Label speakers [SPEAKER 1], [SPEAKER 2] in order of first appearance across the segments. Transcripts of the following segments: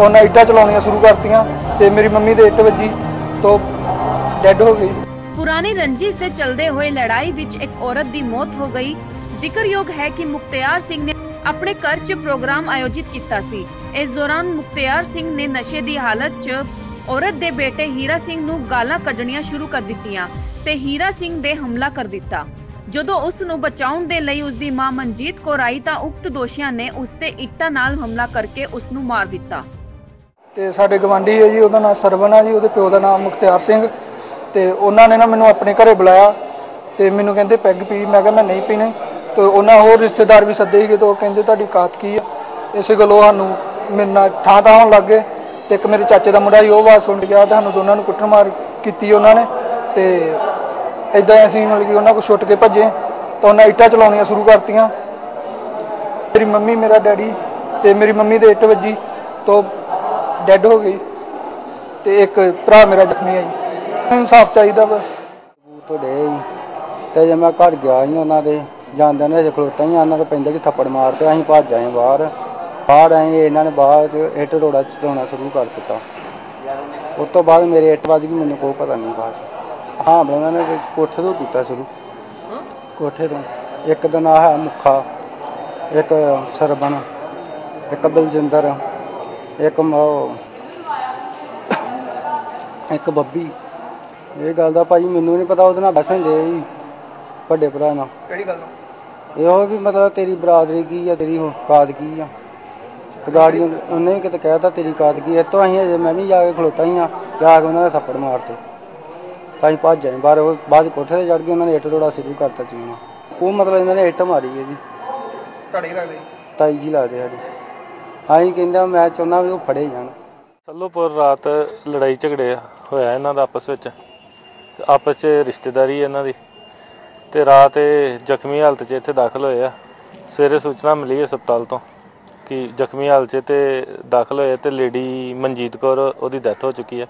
[SPEAKER 1] ਉਹਨਾਂ ਇੱਟਾਂ ਚਲਾਉਣੀਆਂ ਸ਼ੁਰੂ ਕਰਤੀਆਂ ਤੇ ਮੇਰੀ ਮੰਮੀ ਦੇ ਇੱਟ ਵੱਜੀ ਤੋਂ ਡੈੱਡ ਹੋ ਗਈ।
[SPEAKER 2] ਪੁਰਾਣੀ ਰੰਜਿਸ਼ ਦੇ ਚਲਦੇ ਹੋਏ ਲੜਾਈ ਵਿੱਚ ਇੱਕ ਔਰਤ ਦੀ ਮੌਤ ਹੋ ਗਈ। ਜ਼ਿਕਰਯੋਗ ਹੈ ਕਿ ਮੁਖਤਿਆਰ ਸਿੰਘ ਨੇ ਆਪਣੇ ਘਰ 'ਚ ਪ੍ਰੋਗਰਾਮ ਆਯੋਜਿਤ ਕੀਤਾ ਸੀ। ਇਸ ਦੌਰਾਨ ਮੁਖਤਿਆਰ ਸਿੰਘ ਨੇ ਨਸ਼ੇ ਦੀ ਹਾਲਤ 'ਚ ਔਰਤ ਦੇ ਬੇਟੇ ਹੀਰਾ ਸਿੰਘ ਨੂੰ ਗਾਲਾਂ ਕੱਢਣੀਆਂ ਸ਼ੁਰੂ ਕਰ ਦਿੱਤੀਆਂ ਤੇ ਹੀਰਾ ਸਿੰਘ ਦੇ ਹਮਲਾ ਕਰ ਦਿੱਤਾ। ਜਦੋਂ ਉਸ ਨੂੰ ਬਚਾਉਣ ਦੇ ਲਈ ਉਸ ਦੀ ਮਾਂ ਮਨਜੀਤ ਕੌਰ ਆਈ ਤਾਂ ਉਕਤ ਦੋਸ਼ੀਆਂ ਨੇ ਉਸ ਤੇ ਇੱਟਾਂ ਨਾਲ ਹਮਲਾ ਕਰਕੇ ਉਸ ਨੂੰ ਮਾਰ ਦਿੱਤਾ।
[SPEAKER 1] ਤੇ ਸਾਡੇ ਗਵਾਂਢੀ ਹੈ ਜੀ, ਉਹਦਾ ਨਾਮ ਸਰਵਨ ਆ ਜੀ, ਉਹਦੇ ਪਿਓ ਦਾ ਨਾਮ ਮੁਖਤਿਆਰ ਸਿੰਘ। ਤੇ ਉਹਨਾਂ ਨੇ ਨਾ ਮੈਨੂੰ ਆਪਣੇ ਘਰੇ ਬੁਲਾਇਆ ਤੇ ਮੈਨੂੰ ਕਹਿੰਦੇ, ਪੈਗ ਪੀ। ਮੈਂ ਕਿਹਾ, ਮੈਂ ਨਹੀਂ ਪੀਣੀ। ਤੇ ਉਹਨਾਂ ਹੋਰ ਰਿਸ਼ਤੇਦਾਰ ਵੀ ਸੱਦੇ ਸੀਗੇ ਤੇ ਉਹ ਕਹਿੰਦੇ, ਤੁਹਾਡੀ ਕਾਤ ਕੀ ਆ? ਇਸੇ ਗੱਲੋਂ ਸਾਨੂੰ ਮੇਰੇ ਨਾਲ ਥਾਂ ਥਾਂ ਹੋਣ ਲੱਗ ਗਏ ਤੇ ਇੱਕ ਮੇਰੇ ਚਾਚੇ ਦਾ ਮੁੰਡਾ ਹੀ ਉਹ ਆਵਾਜ਼ ਸੁਣ ਗਿਆ ਤੇ ਸਾਨੂੰ ਦੋਨਾਂ ਨੂੰ ਕੁੱਟਮਾਰ ਕੀਤੀ ਉਹਨਾਂ ਨੇ ਤੇ ਇਦਾਂ ਅਸੀਂ ਮਤਲਬ ਕਿ ਉਹਨਾਂ ਕੋਲ ਛੁੱਟ ਕੇ ਭੱਜੇ ਤਾਂ ਉਹਨਾਂ ਇੱਟਾਂ ਚਲਾਉਣੀਆਂ ਸ਼ੁਰੂ ਕਰਤੀਆਂ। ਮੇਰੀ ਮੰਮੀ, ਮੇਰਾ ਡੈਡੀ ਤੇ ਮੇਰੀ ਮੰਮੀ ਦੇ ਇੱਟ ਵੱਜੀ ਤੋਂ ਡੈੱਡ ਹੋ ਗਈ ਤੇ ਇੱਕ ਭਰਾ ਮੇਰਾ ਜ਼ਖਮੀ ਹੈ ਜੀ। ਇਨਸਾਫ ਚਾਹੀਦਾ ਬਸ।
[SPEAKER 3] ਤੋਂ ਡੇ ਤੇ ਜੇ ਮੈਂ ਘਰ ਗਿਆ ਸੀ ਉਹਨਾਂ ਦੇ ਜਾਂਦੇ ਨੇ ਜੇ ਖਲੋਤਾ ਹੀ ਉਹਨਾਂ ਦੇ ਪੈਂਦੇ ਕਿ ਥੱਪੜ ਮਾਰਤੇ ਅਸੀਂ ਭੱਜ ਆਏ ਬਾਹਰ। ਬਾਹਰ ਆਏ, ਇਹਨਾਂ ਨੇ ਬਾਅਦ ਚ ਇੱਟ ਰੋੜਾ ਚਲਾਉਣਾ ਸ਼ੁਰੂ ਕਰ ਦਿੱਤਾ। ਉਸ ਤੋਂ ਬਾਅਦ ਮੇਰੇ ਇੱਟ ਵੱਜ ਗਈ, ਮੈਨੂੰ ਕੋਈ ਪਤਾ ਨਹੀਂ ਬਾਅਦ ਹਾਂ, ਬਈ ਉਹਨਾਂ ਨੇ ਕੋਠੇ ਤੋਂ ਕੀਤਾ ਸ਼ੁਰੂ। ਕੋਠੇ ਤੋਂ। ਇੱਕ ਦਾ ਨਾਂ ਹੈ ਮੁੱਖਾ, ਇੱਕ ਸਰਬਨ ਇੱਕ ਬਲਜਿੰਦਰ। ਇੱਕ ਮ- ਇੱਕ ਬੱਬੀ। ਇਹ ਗੱਲ ਦਾ ਭਾਜੀ ਮੈਨੂੰ ਨਹੀਂ ਪਤਾ ਉਹਦੇ ਨਾਲ ਬਸਣ ਦੇ ਜੀ ਵੱਡੇ ਭਰਾ ਨਾਲ।
[SPEAKER 1] ਕਿਹੜੀ ਗੱਲ?
[SPEAKER 3] ਇਹੋ ਵੀ ਮਤਲਬ ਤੇਰੀ ਬਰਾਦਰੀ ਕੀ ਆ ਤੇਰੀ ਕਾਦ ਕੀ ਆ? ਤੇ ਗਾੜੀ ਉਹਨੇ ਵੀ ਕਿਤੇ ਕਹਿਤਾ ਤੇਰੀ ਕਾਦ ਕੀ ਐ ਤੋਂ ਅਸੀਂ ਅਜੇ ਮੈਂ ਵੀ ਜਾ ਕੇ ਖਲੋਤਾ ਹੀ ਆ ਜਾ ਕੇ ਉਹਨਾਂ ਦੇ ਥੱਪੜ ਮਾਰਤੇ। ਤਾਂ ਅਸੀਂ ਭੱਜ ਆਏ ਬਾਹਰ ਉਹ ਬਾਅਦ 'ਚ ਕੋਠੇ ਤੇ ਚੜ ਕੇ ਉਹਨਾਂ ਨੇ ਇੱਟ ਰੋੜਾ ਸ਼ੁਰੂ ਕਰਤਾ ਚੀਣਾ ਉਹ ਮਤਲਬ ਇਹਨਾਂ ਨੇ ਇੱਟ ਮਾਰੀ ਹੈ ਜੀ
[SPEAKER 1] ਘੜੀ ਰੱਖ ਲਈ
[SPEAKER 3] ਤਾਈ ਜੀ ਲੱਗਦੇ ਸਾਡੇ। ਅਸੀਂ ਕਹਿੰਦਾ ਮੈਂ ਚਾਹੁੰਦਾ ਵੀ ਉਹ ਫੜੇ ਜਾਣ।
[SPEAKER 4] ਸੱਲੋਪੁਰ ਰਾਤ ਲੜਾਈ ਝਗੜੇ ਹੋਇਆ ਇਹਨਾਂ ਦਾ ਆਪਸ ਵਿੱਚ। ਆਪਸ 'ਚ ਰਿਸ਼ਤੇਦਾਰੀ ਇਹਨਾਂ ਦੀ। ਤੇ ਰਾਤ ਇਹ ਜ਼ਖਮੀ ਹਾਲਤ 'ਚ ਇੱਥੇ ਦਾਖਲ ਹੋਏ ਆ। ਸਵੇਰੇ ਸੂਚਨਾ ਮਿਲੀ ਹਸਪਤਾਲ ਤੋਂ ਕਿ ਜ਼ਖਮੀ ਹਾਲਤ 'ਚ ਤੇ ਦਾਖਲ ਹੋਏ ਤੇ ਲੇਡੀ ਮਨਜੀਤ ਕੌਰ ਉਹਦੀ ਡੈਥ ਹੋ ਚੁੱਕੀ ਹੈ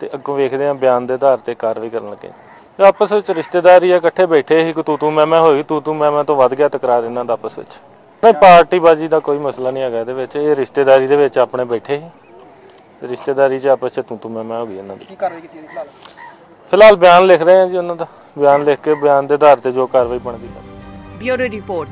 [SPEAKER 4] ਤੇ ਅੱਗੋਂ ਵੇਖਦੇ ਆ ਬਿਆਨ ਦੇ ਆਧਾਰ ਤੇ ਕਾਰਵਾਈ ਕਰਨ ਲੱਗੇ। ਆਪਸ ਵਿੱਚ ਰਿਸ਼ਤੇਦਾਰੀ ਆ, ਇਕੱਠੇ ਬੈਠੇ ਸੀ ਕੋਈ ਤੂੰ ਤੂੰ ਮੈਂ ਮੈਂ ਹੋਈ, ਤੂੰ ਤੂੰ ਮੈਂ ਮੈਂ ਤੋਂ ਵੱਧ ਗਿਆ, ਤਕਰਾਰ ਇਹਨਾਂ ਦਾ ਆਪਸ ਵਿੱਚ। ਨਹੀਂ ਪਾਰਟੀਬਾਜ਼ੀ ਦਾ ਕੋਈ ਮਸਲਾ ਨਹੀਂ ਹੈਗਾ ਇਹਦੇ ਵਿੱਚ। ਇਹ ਰਿਸ਼ਤੇਦਾਰੀ ਦੇ ਵਿੱਚ ਆਪਣੇ ਬੈਠੇ ਸੀ। ਤੇ ਰਿਸ਼ਤੇਦਾਰੀ 'ਚ ਆਪਸ 'ਚ ਤੂੰ ਤੂੰ ਮੈਂ ਮੈਂ ਹੋ ਗਈ ਇਹਨਾਂ ਦੀ।
[SPEAKER 1] ਕੀ ਕਾਰਵਾਈ ਕੀਤੀ ਇਹਦੀ ਫਿਲਹਾਲ?
[SPEAKER 4] ਫਿਲਹਾਲ ਬਿਆਨ ਲਿਖ ਰਹੇ ਹਾਂ ਜੀ ਉਹਨਾਂ ਦਾ। ਬਿਆਨ ਲਿਖ ਕੇ ਬਿਆਨ ਦੇ ਆਧਾਰ ਤੇ ਜੋ ਕਾਰਵਾਈ ਬਣਦੀ ਹੈ।
[SPEAKER 2] Bureau report.